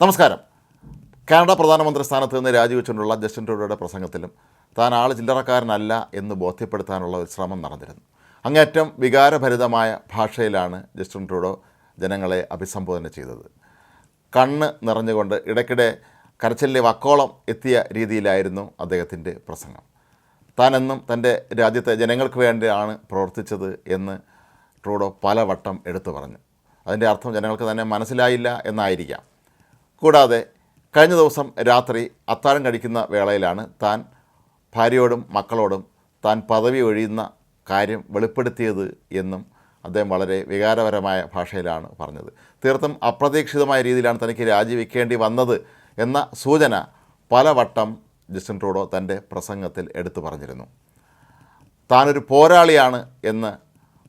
നമസ്കാരം. കാനഡ പ്രധാനമന്ത്രി സ്ഥാനത്ത് നിന്ന് രാജിവെച്ചുകൊണ്ടുള്ള ജസ്റ്റിൻ ട്രൂഡോയുടെ പ്രസംഗത്തിലും താൻ ആൾ ചില്ലറക്കാരനല്ല എന്ന് ബോധ്യപ്പെടുത്താനുള്ള ഒരു ശ്രമം നടന്നിരുന്നു. അങ്ങേറ്റം വികാരഭരിതമായ ഭാഷയിലാണ് ജസ്റ്റിൻ ട്രൂഡോ ജനങ്ങളെ അഭിസംബോധന ചെയ്തത്. കണ്ണ് നിറഞ്ഞുകൊണ്ട് ഇടയ്ക്കിടെ കരച്ചിലെ വക്കോളം എത്തിയ രീതിയിലായിരുന്നു അദ്ദേഹത്തിന്റെ പ്രസംഗം. താനെന്നും തന്റെ രാജ്യത്തെ ജനങ്ങൾക്ക് വേണ്ടിയാണ് പ്രവർത്തിച്ചത് എന്ന് ട്രൂഡോ പലവട്ടം എടുത്തു പറഞ്ഞു. അതിന്റെ അർത്ഥം ജനങ്ങൾക്ക് തന്നെ മനസ്സിലായില്ല എന്നായിരിക്കാം. കൂടാതെ കഴിഞ്ഞ ദിവസം രാത്രി അത്താഴം കഴിക്കുന്ന വേളയിലാണ് താൻ ഭാര്യയോടും മക്കളോടും താൻ പദവി ഒഴിയുന്ന കാര്യം വെളിപ്പെടുത്തിയത് എന്നും അദ്ദേഹം വളരെ വികാരപരമായ ഭാഷയിലാണ് പറഞ്ഞത്. തീർത്തും അപ്രതീക്ഷിതമായ രീതിയിലാണ് തനിക്ക് രാജിവെക്കേണ്ടി വന്നത് എന്ന സൂചന പലവട്ടം ജസ്റ്റിൻ ട്രൂഡോ തന്റെ പ്രസംഗത്തിൽ എടുത്തു പറഞ്ഞിരുന്നു. താനൊരു പോരാളിയാണ് എന്ന്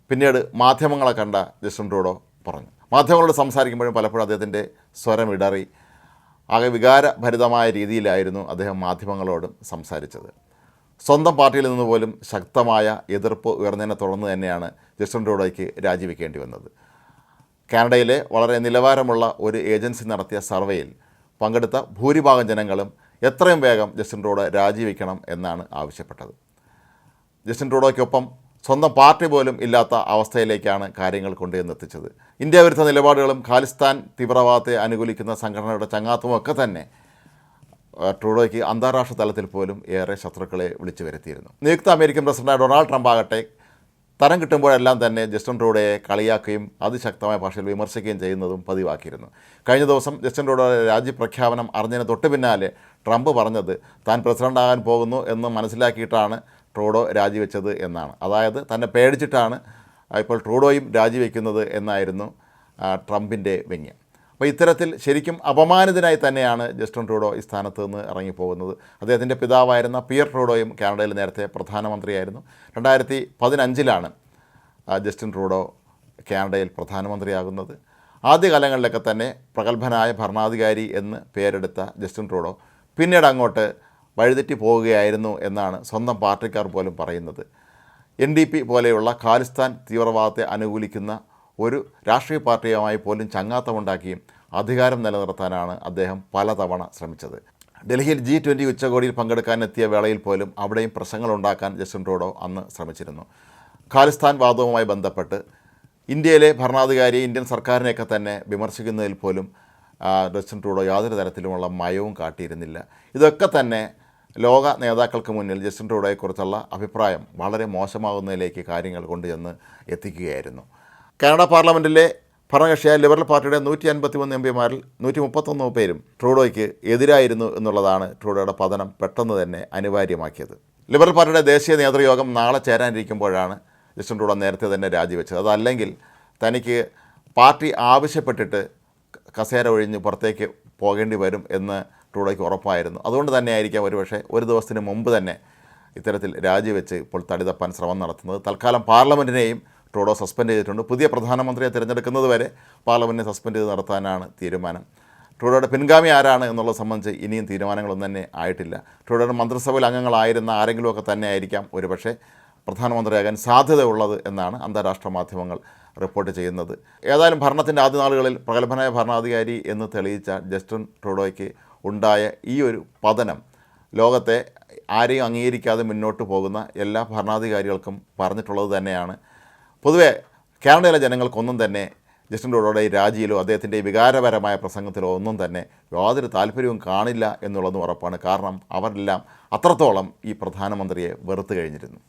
പിന്നീട് മാധ്യമങ്ങളെ കണ്ട ജസ്റ്റിൻ ട്രൂഡോ പറഞ്ഞു. മാധ്യമങ്ങളോട് സംസാരിക്കുമ്പോഴും പലപ്പോഴും അദ്ദേഹത്തിന്റെ സ്വരം ഇടറി. ആകെ വികാരഭരിതമായ രീതിയിലായിരുന്നു അദ്ദേഹം മാധ്യമങ്ങളോടും സംസാരിച്ചത്. സ്വന്തം പാർട്ടിയിൽ നിന്ന് പോലും ശക്തമായ എതിർപ്പ് ഉയർന്നതിനെ തുടർന്ന് തന്നെയാണ് ജസ്റ്റിൻ ട്രൂഡോയ്ക്ക് രാജിവെക്കേണ്ടി വന്നത്. കാനഡയിലെ വളരെ നിലവാരമുള്ള ഒരു ഏജൻസി നടത്തിയ സർവേയിൽ പങ്കെടുത്ത ഭൂരിഭാഗം ജനങ്ങളും എത്രയും വേഗം ജസ്റ്റിൻ ട്രൂഡോ രാജിവെക്കണം എന്നാണ് ആവശ്യപ്പെട്ടത്. ജസ്റ്റിൻ ട്രൂഡോയ്ക്കൊപ്പം സ്വന്തം പാർട്ടി പോലും ഇല്ലാത്ത അവസ്ഥയിലേക്കാണ് കാര്യങ്ങൾ കൊണ്ടുവന്നെത്തിച്ചത് ഇന്ത്യ വിരുദ്ധ നിലപാടുകളും ഖാലിസ്ഥാൻ തീവ്രവാദത്തെ അനുകൂലിക്കുന്ന സംഘടനയുടെ ചങ്ങാത്തവും ഒക്കെ തന്നെ ട്രൂഡോയ്ക്ക് അന്താരാഷ്ട്ര തലത്തിൽ പോലും ഏറെ ശത്രുക്കളെ വിളിച്ചു വരുത്തിയിരുന്നു. നിയുക്ത അമേരിക്കൻ പ്രസിഡന്റ് ഡൊണാൾഡ് ട്രംപ് ആകട്ടെ തരം കിട്ടുമ്പോഴെല്ലാം തന്നെ ജസ്റ്റിൻ റോഡയെ കളിയാക്കുകയും അതിശക്തമായ ഭാഷയിൽ വിമർശിക്കുകയും ചെയ്യുന്നതും പതിവാക്കിയിരുന്നു. കഴിഞ്ഞ ദിവസം ജസ്റ്റിൻ ട്രൂഡോയുടെ രാജ്യപ്രഖ്യാപനം അറിഞ്ഞതിന് തൊട്ട് പിന്നാലെ ട്രംപ് പറഞ്ഞത് താൻ പ്രസിഡന്റാകാൻ പോകുന്നു എന്ന് മനസ്സിലാക്കിയിട്ടാണ് ട്രൂഡോ രാജിവെച്ചത് എന്നാണ്. അതായത് തന്നെ പേടിച്ചിട്ടാണ് ഇപ്പോൾ ട്രൂഡോയും രാജിവെക്കുന്നത് എന്നായിരുന്നു ട്രംപിന്റെ വ്യംഗ്യം അപ്പോൾ ഇത്തരത്തിൽ ശരിക്കും അപമാനിതനായി തന്നെയാണ് ജസ്റ്റിൻ ട്രൂഡോ ഈ സ്ഥാനത്ത് നിന്ന് ഇറങ്ങിപ്പോകുന്നത്. അദ്ദേഹത്തിന്റെ പിതാവായിരുന്ന പിയർ ട്രൂഡോയും കാനഡയിൽ നേരത്തെ പ്രധാനമന്ത്രിയായിരുന്നു. രണ്ടായിരത്തി പതിനഞ്ചിലാണ് ജസ്റ്റിൻ ട്രൂഡോ കാനഡയിൽ പ്രധാനമന്ത്രിയാകുന്നത്. ആദ്യകാലങ്ങളിലൊക്കെ തന്നെ പ്രഗത്ഭനായ ഭരണാധികാരി എന്ന് പേരെടുത്ത ജസ്റ്റിൻ ട്രൂഡോ പിന്നീട് അങ്ങോട്ട് വഴിതെറ്റി പോവുകയായിരുന്നു എന്നാണ് സ്വന്തം പാർട്ടിക്കാർ പോലും പറയുന്നത്. എൻ ഡി പി പോലെയുള്ള ഖാലിസ്ഥാൻ തീവ്രവാദത്തെ അനുകൂലിക്കുന്ന ഒരു രാഷ്ട്രീയ പാർട്ടിയുമായി പോലും ചങ്ങാത്തമുണ്ടാക്കിയും അധികാരം നിലനിർത്താനാണ് അദ്ദേഹം പലതവണ ശ്രമിച്ചത്. ഡൽഹിയിൽ ജി ട്വന്റി ഉച്ചകോടിയിൽ പങ്കെടുക്കാനെത്തിയ വേളയിൽ പോലും അവിടെയും പ്രശ്നങ്ങളുണ്ടാക്കാൻ ജസ്റ്റിൻ ട്രൂഡോ അന്ന് ശ്രമിച്ചിരുന്നു. ഖാലിസ്ഥാൻ വാദവുമായി ബന്ധപ്പെട്ട് ഇന്ത്യയിലെ ഭരണാധികാരി ഇന്ത്യൻ സർക്കാരിനെയൊക്കെ തന്നെ വിമർശിക്കുന്നതിൽ പോലും ജസ്റ്റിൻ ട്രൂഡോ യാതൊരു തരത്തിലുമുള്ള മയവും കാട്ടിയിരുന്നില്ല. ഇതൊക്കെ തന്നെ ലോക നേതാക്കൾക്ക് മുന്നിൽ ജസ്റ്റിൻ ട്രൂഡോയെക്കുറിച്ചുള്ള അഭിപ്രായം വളരെ മോശമാകുന്നതിലേക്ക് കാര്യങ്ങൾ കൊണ്ടുചെന്ന് എത്തിക്കുകയായിരുന്നു. കാനഡ പാർലമെന്റിലെ ഭരണകക്ഷിയായ ലിബറൽ പാർട്ടിയുടെ നൂറ്റി അൻപത്തി മൂന്ന് എം പിമാരിൽ നൂറ്റി മുപ്പത്തൊന്ന് പേരും ട്രൂഡോയ്ക്ക് എതിരായിരുന്നു എന്നുള്ളതാണ് ട്രൂഡോയുടെ പതനം പെട്ടെന്ന് തന്നെ അനിവാര്യമാക്കിയത്. ലിബറൽ പാർട്ടിയുടെ ദേശീയ നേതൃയോഗം നാളെ ചേരാനിരിക്കുമ്പോഴാണ് ജസ്റ്റിൻ ട്രൂഡോ നേരത്തെ തന്നെ രാജിവെച്ചത്. അതല്ലെങ്കിൽ തനിക്ക് പാർട്ടി ആവശ്യപ്പെട്ടിട്ട് കസേര ഒഴിഞ്ഞ് പുറത്തേക്ക് പോകേണ്ടി വരും എന്ന് ട്രൂഡോയ്ക്ക് ഉറപ്പായിരുന്നു. അതുകൊണ്ട് തന്നെ ആയിരിക്കാം ഒരുപക്ഷെ ഒരു ദിവസത്തിന് മുമ്പ് തന്നെ ഇത്തരത്തിൽ രാജിവെച്ച് ഇപ്പോൾ തടിതപ്പാൻ ശ്രമം നടത്തുന്നത്. തൽക്കാലം പാർലമെന്റിനെയും ട്രൂഡോ സസ്പെൻഡ് ചെയ്തിട്ടുണ്ട്. പുതിയ പ്രധാനമന്ത്രിയെ തിരഞ്ഞെടുക്കുന്നത് വരെ പാർലമെന്റിനെ സസ്പെൻഡ് ചെയ്ത് നടത്താനാണ് തീരുമാനം. ട്രൂഡോയുടെ പിൻഗാമി ആരാണ് എന്നുള്ളത് സംബന്ധിച്ച് ഇനിയും തീരുമാനങ്ങളൊന്നും തന്നെ ആയിട്ടില്ല. ട്രൂഡോയുടെ മന്ത്രിസഭയിൽ അംഗങ്ങളായിരുന്ന ആരെങ്കിലുമൊക്കെ തന്നെ ആയിരിക്കാം ഒരുപക്ഷെ പ്രധാനമന്ത്രിയാകാൻ സാധ്യതയുള്ളത് എന്നാണ് അന്താരാഷ്ട്ര മാധ്യമങ്ങൾ റിപ്പോർട്ട് ചെയ്യുന്നത്. ഏതായാലും ഭരണത്തിന്റെ ആദ്യ നാളുകളിൽ പ്രഗത്ഭനായ ഭരണാധികാരി എന്ന് തെളിയിച്ച ജസ്റ്റിൻ ട്രൂഡോയ്ക്ക് ഉണ്ടായ ഈ ഒരു പതനം ലോകത്തെ ആരെയും അംഗീകരിക്കാതെ മുന്നോട്ട് പോകുന്ന എല്ലാ ഭരണാധികാരികൾക്കും പറഞ്ഞിട്ടുള്ളത് തന്നെയാണ്. പൊതുവെ കാനഡയിലെ ജനങ്ങൾക്കൊന്നും തന്നെ ജസ്റ്റിൻ ട്രൂഡോയുടെ ഈ രാജിയിലോ അദ്ദേഹത്തിന്റെ വികാരപരമായ പ്രസംഗത്തിലോ ഒന്നും തന്നെ യാതൊരു താല്പര്യവും കാണില്ല എന്നുള്ളതും ഉറപ്പാണ്. കാരണം അവരെല്ലാം അത്രത്തോളം ഈ പ്രധാനമന്ത്രിയെ വെറുത്തു കഴിഞ്ഞിരുന്നു.